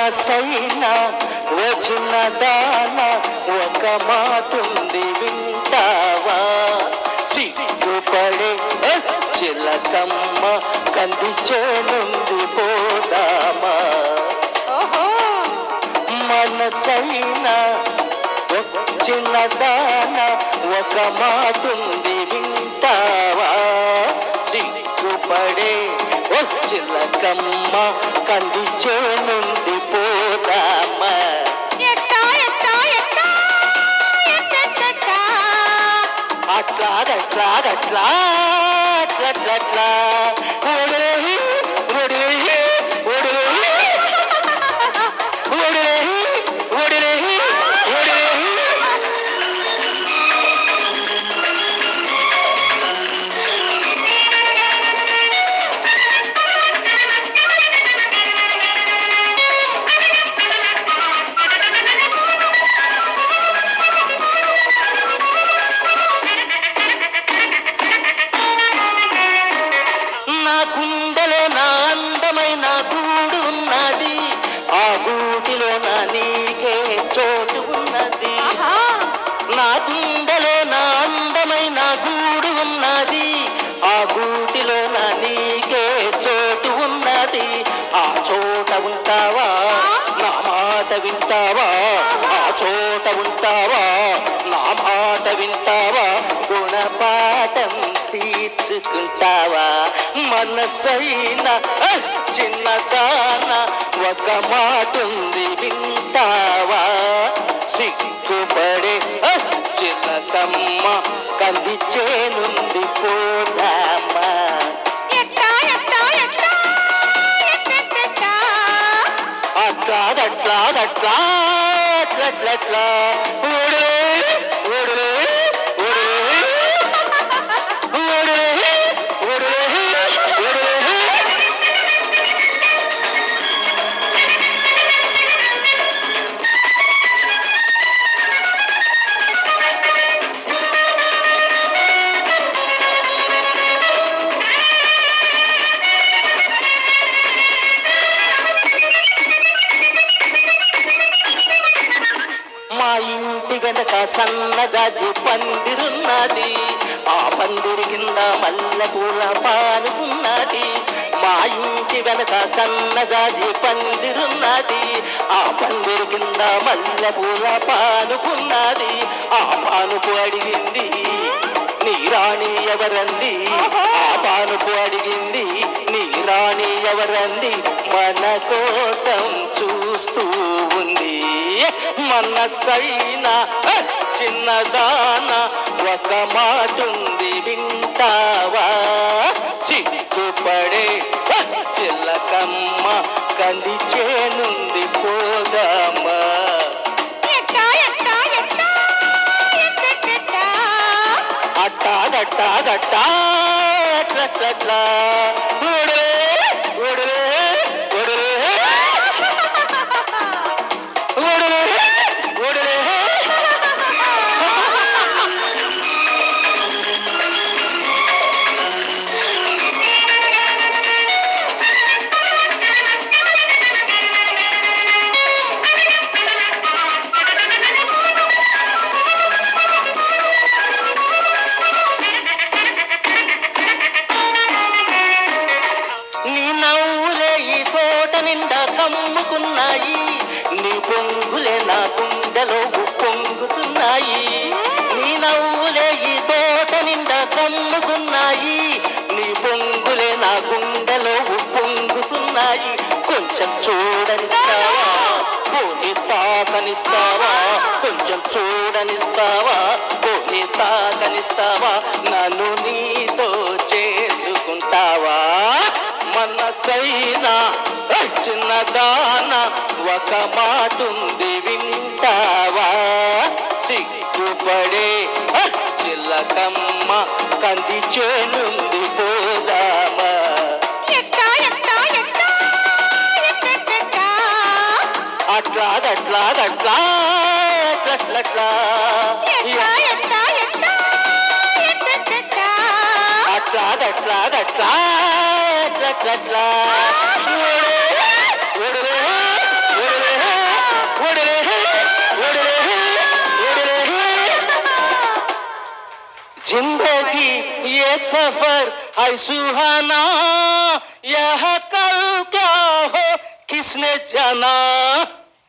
మనసైన వచ్చిన దాన ఒక మాటుంది వింటావా? సిగ్గుపడే చిలకమ్మ కంది చేనుంది పోదామా? మనసైన వచ్చిన దాన ఒక మాటుంది వింటావా? సిగ్గుపడే చిలకమ్మ కంది చేనుంది పోదామా? ఎట్టా ఎట్టా ఎట్టా నా గుండెలో నా అందమైన గూడు ఉన్నది. ఆ గూటిలో నా నీకే చోటు ఉన్నది. నా గుండెలో నా అందమైన గూడు ఉన్నది. ఆ గూటిలో నా నీకే చోటు ఉన్నది. ఆ చోట ఉంటావా? నా మాట వింటావా? ఆ చోట ఉంటావా? నా మాట వింటావా? గుణపాఠం తీర్చుకుంటావా? మనసైన చిన్నదాన ఒక మాటుంది వింటావా? సిగ్గుపడే చిలకమ్మ కంది చేనుంది పోదామా. అట్లా అట్లా అట్లా అట్లా అట్లా. వెనక సన్నజాజి పందిరున్నది. ఆ పందిరి కింద మల్లె పూల పానుకున్నది మా ఇంటి వెనక సన్నజాజి పందిరున్నది. ఆ పందిరి కింద మల్లె పూల పానుకున్నది ఆ పానుపు అడిగింది నీ రాణి ఎవరంది? ఆ పానుపు అడిగింది నీ రాణి ఎవరంది? మన కోసం చూస్తూ ఉంది. మనసైన చిన్నదాన ఒక మాటుంది వింటావా? సిగ్గుపడే ఆ, చిలకమ్మ కంది చేనుంది పోదామా? ఎట్టా ఎట్టా ఎట్టా నిండా కమ్ముకున్నాయి. నీ పొంగులే నా గుండెలో పొంగుతున్నాయి నీ నవ్వులే ఈ తోట నిండా కమ్ముకున్నాయి. నీ పొంగులే నా గుండెలో పొంగుతున్నాయి కొంచెం చూడనిస్తావా? పోనీ తాకనిస్తావా? కొంచెం చూడనిస్తావా? పోనీ తాకనిస్తావా? నన్ను నీతో చేసుకుంటావా? చిన్నదాన ఒక మాటుంది వింటావా? సిగ్గుపడే ఆ, చిలకమ్మ కంది చేనుంది పోదామా? ఎట్టా ఎట్టెట్టెట్టా. सफर है सुहाना यह कल क्या हो किसने जाना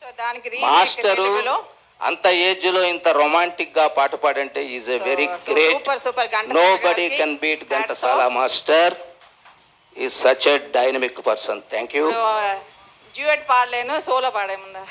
సో దానికి remake మాస్టరు తెలుగులో అంత ఏజ్ లో ఇంత రొమాంటిక్ గా పాట పాడంటే is a very So, great super, super Ghantasala nobody గారికి can beat hats Ghantasala off. Master ఈ such a dynamic person thank you duet పాడలేను solo పాడే ముందా